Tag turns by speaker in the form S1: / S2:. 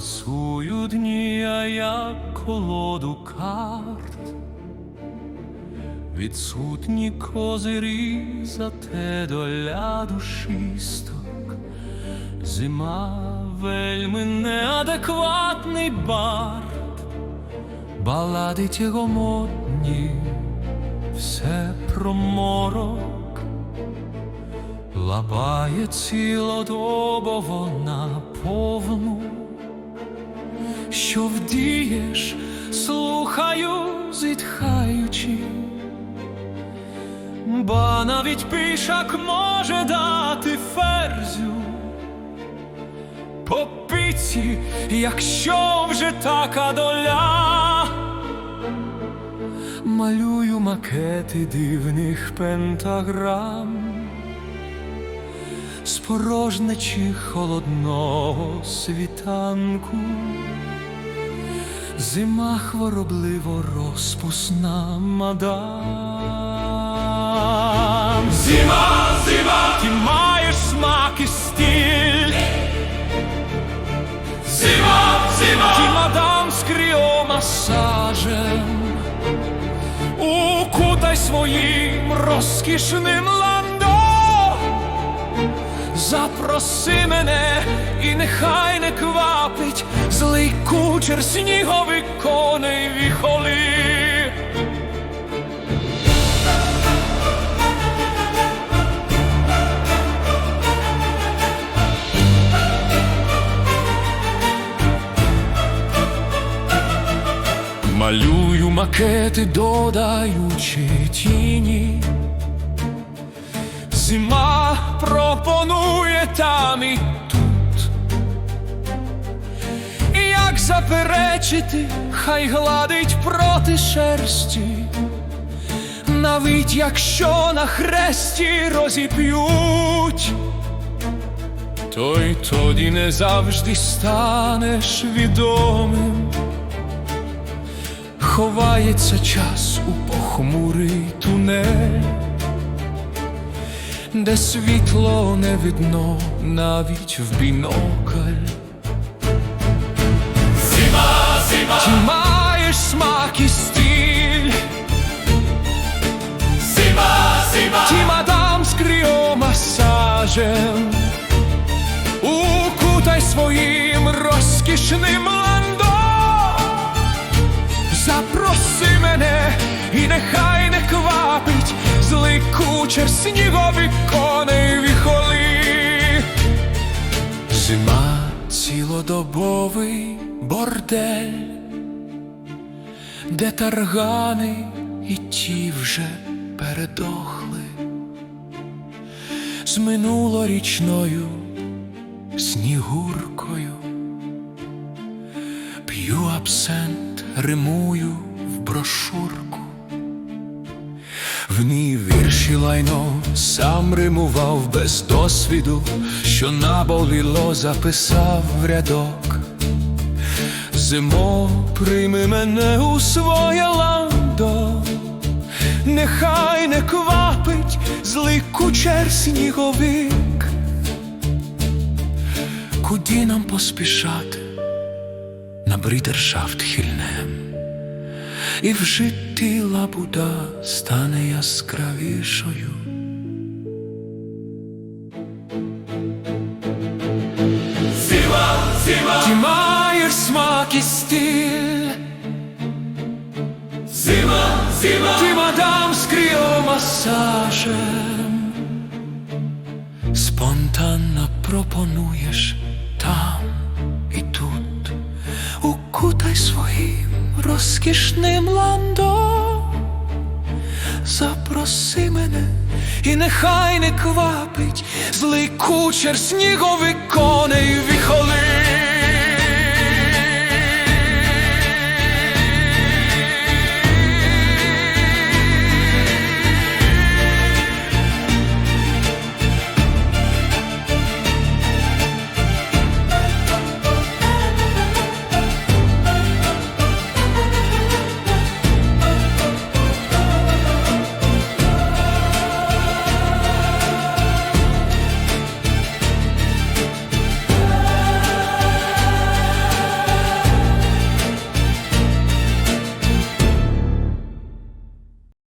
S1: Пасую дні, а як колоду карт, відсутні козирі, зате доля душисток, зима вельми неадекватний бард, баладить його модні, все про морок, лапає цілодобово на повну що вдієш, слухаю, зітхаючи, ба навіть пішак може дати ферзю по піці, якщо вже така доля. Малюю макети дивних пентаграм з порожнечі холодного світанку. Зима хворобливо розпусна мадам. Зима, зима, ти маєш смак і стиль. Зима, зима, ти мадам з кріомасажем. Укутай своїм розкішним. Запроси мене і нехай не квапить злий кучер сніговий коней віхоли. Малюю макети, додаючи тіні. Зима пропонує там і тут. Як заперечити, хай гладить проти шерсті, навіть якщо на хресті розіп'ють, то й тоді не завжди станеш відомим. Ховається час у похмурий тунель де світло не видно навіть в бінокль. Зима, зима, ти маєш смак і стиль. Зима, зима, ти мадам з кріомасажем. Укутай своїм розкішним кучер снігові коней віхоли. Зима цілодобовий бордель, де таргани і ті вже передохли з минулорічною снігуркою. П'ю абсент, римую в брошурку. Ній вірші лайно сам римував без досвіду, що наболіло, записав в рядок. Зимо, прийми мене у своє ландо, нехай не квапить злий кучер сніговик. Куди нам поспішати на брідершафт хильнем? І в житті лабуда стане яскравішою. Зима, зима, укутай своїм розкішним ландо. Запроси мене і нехай не квапить злий кучер сніговий коней віхоли.